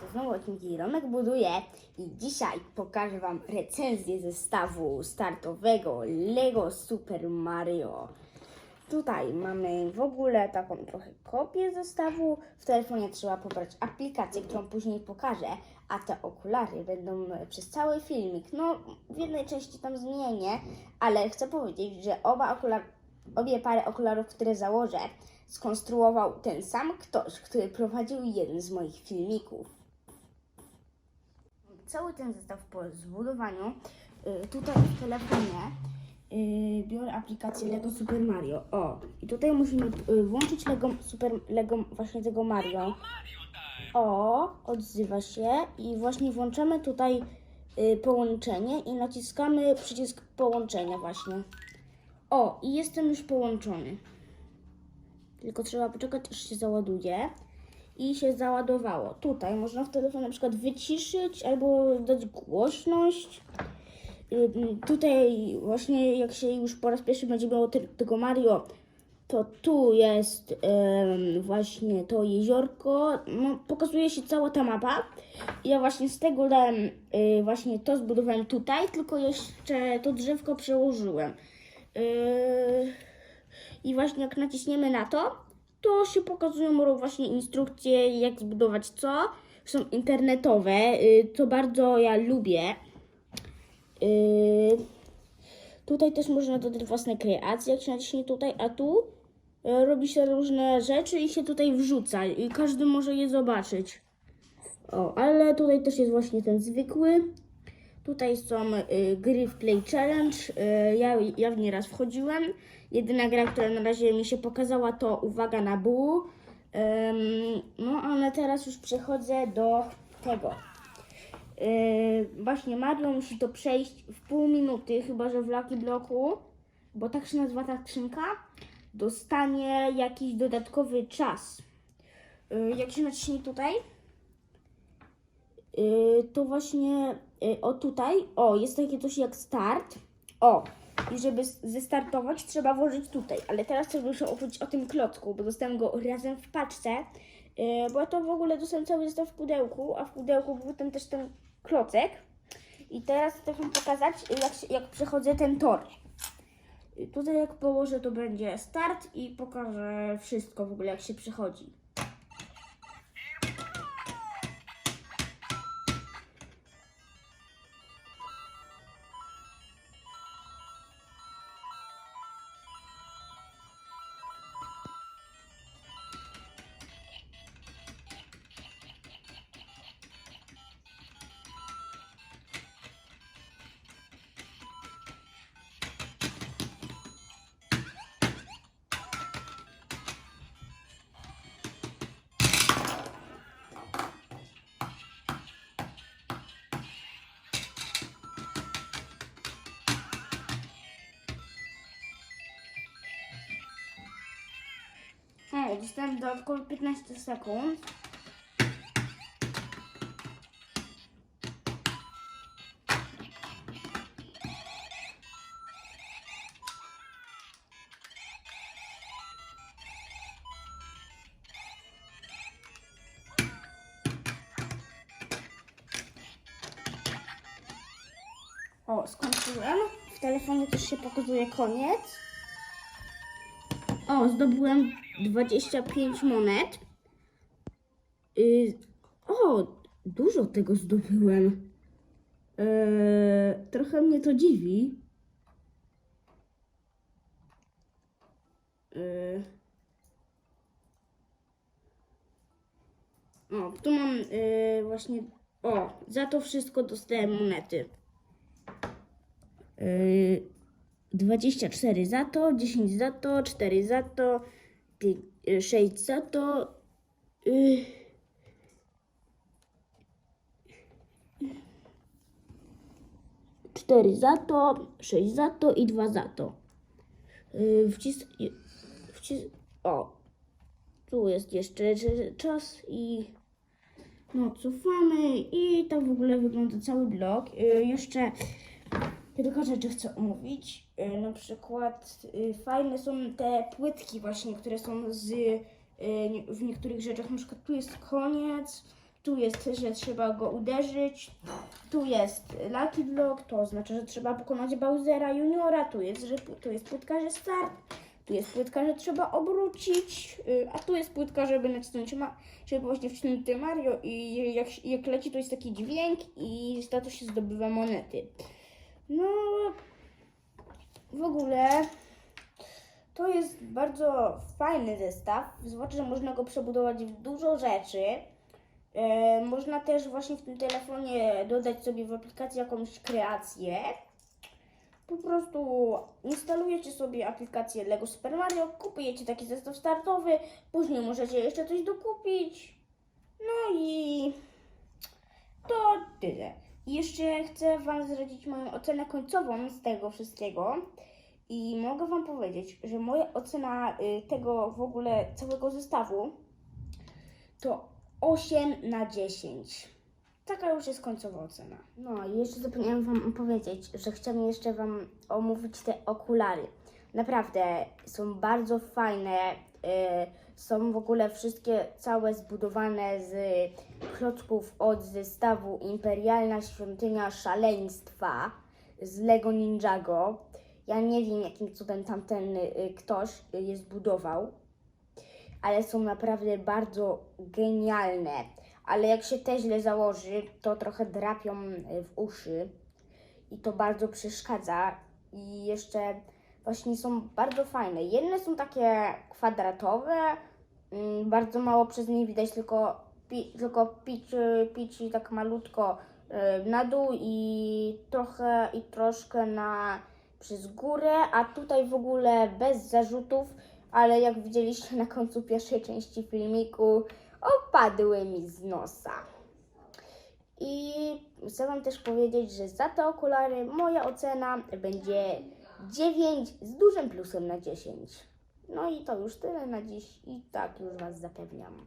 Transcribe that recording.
To znowu odcinki Romek buduje i dzisiaj pokażę Wam recenzję zestawu startowego Lego Super Mario. Tutaj mamy w ogóle taką trochę kopię zestawu. W telefonie trzeba pobrać aplikację, którą później pokażę, a te okulary będą przez cały filmik. No, w jednej części tam zmienię, ale chcę powiedzieć, że oba okular, obie pary okularów, które założę, skonstruował ten sam ktoś, który prowadził jeden z moich filmików. Cały ten zestaw po zbudowaniu, y, tutaj w telefonie y, biorę aplikację Lego Super Mario. O, i tutaj musimy y, włączyć Lego Super Lego właśnie tego Mario. O, odzywa się i właśnie włączamy tutaj połączenie i naciskamy przycisk połączenia właśnie. O, i jestem już połączony. Tylko trzeba poczekać, aż się załaduje. I się załadowało. Tutaj można w telefonie na przykład wyciszyć albo dać głośność. Tutaj właśnie jak się już po raz pierwszy będzie miało te, tego Mario, to tu jest właśnie to jeziorko. No, pokazuje się cała ta mapa. Ja właśnie z tego dałem, y, właśnie to zbudowałem tutaj, tylko jeszcze to drzewko przełożyłem. Yy, I właśnie jak naciśniemy na to, to się pokazują właśnie instrukcje, jak zbudować co. Są internetowe, yy, co bardzo ja lubię. Yy, tutaj też można dodać własne kreacje, jak się naciśnie tutaj, a tu yy, robi się różne rzeczy i się tutaj wrzuca i każdy może je zobaczyć. O, ale tutaj też jest właśnie ten zwykły. Tutaj są y, gry w Play Challenge. Y, ja, ja w nie raz wchodziłem. Jedyna gra, która na razie mi się pokazała, to Uwaga na Bu. Ym, no, ale teraz już przechodzę do tego. Y, właśnie Mario musi to przejść w pół minuty, chyba że w Lucky Bloku, bo tak się nazywa ta skrzynka, dostanie jakiś dodatkowy czas. Y, jak się naciśnie tutaj, to właśnie yy, o tutaj, o, jest takie coś jak start. O, i żeby zestartować, trzeba włożyć tutaj. Ale teraz chcę już opowiedzieć o tym klocku, bo dostałem go razem w paczce. Yy, bo to w ogóle dostałem cały zestaw w pudełku, a w pudełku był ten też ten klocek. I teraz chcę wam pokazać, jak, się, jak przechodzę ten tor. Tutaj jak położę, to będzie start i pokażę wszystko w ogóle, jak się przechodzi. O, dostałem dodatkowo 15 sekund. O, skończyłem. W telefonie też się pokazuje koniec. O, zdobyłem 25 monet. Y, o, dużo tego zdobyłem. Eee, trochę mnie to dziwi. Eee. O, tu mam e, właśnie. O, za to wszystko dostałem monety. Yy, 24 za to, 10 za to, 4 za to, 5, 6 za to. Yy. Cztery za to, sześć za to i dwa za to. Yy, wcis, wcis, o, tu jest jeszcze czas i no cofamy i tak w ogóle wygląda cały blok. Yy, jeszcze kilka rzeczy chcę omówić. Yy, na przykład yy, fajne są te płytki właśnie, które są z y, w niektórych rzeczach. Na przykład tu jest koniec, tu jest, że trzeba go uderzyć, tu jest Lucky Block, to oznacza, że trzeba pokonać Bowsera Juniora, tu jest, że tu jest płytka, że start, tu jest płytka, że trzeba obrócić, y, a tu jest płytka, żeby nacisnąć, ma, żeby właśnie wcisnąć Mario i jak, jak leci, to jest taki dźwięk i za to się zdobywa monety. No, w ogóle to jest bardzo fajny zestaw, zwłaszcza, że można go przebudować w dużo rzeczy. E, można też właśnie w tym telefonie dodać sobie w aplikacji jakąś kreację. Po prostu instalujecie sobie aplikację Lego Super Mario, kupujecie taki zestaw startowy, później możecie jeszcze coś dokupić. No i to tyle. I jeszcze chcę Wam zdradzić moją ocenę końcową z tego wszystkiego. I mogę Wam powiedzieć, że moja ocena y, tego w ogóle całego zestawu to 8 na 10. Taka już jest końcowa ocena. No i jeszcze zapomniałam Wam powiedzieć, że chciałam jeszcze Wam omówić te okulary. Naprawdę są bardzo fajne. y, są w ogóle wszystkie całe zbudowane z klocków od zestawu Imperialna Świątynia Szaleństwa z Lego Ninjago. Ja nie wiem, jakim cudem tamten y, ktoś y, je zbudował, ale są naprawdę bardzo genialne. Ale jak się te źle założy, to trochę drapią y, w uszy i to bardzo przeszkadza. I jeszcze właśnie są bardzo fajne. Jedne są takie kwadratowe, mm, bardzo mało przez nie widać, tylko, pi, tylko pici, pici tak malutko y, na dół i trochę i troszkę na przez górę, a tutaj w ogóle bez zarzutów, ale jak widzieliście na końcu pierwszej części filmiku, opadły mi z nosa. I chcę Wam też powiedzieć, że za te okulary moja ocena będzie 9 z dużym plusem na 10. No i to już tyle na dziś i tak już Was zapewniam.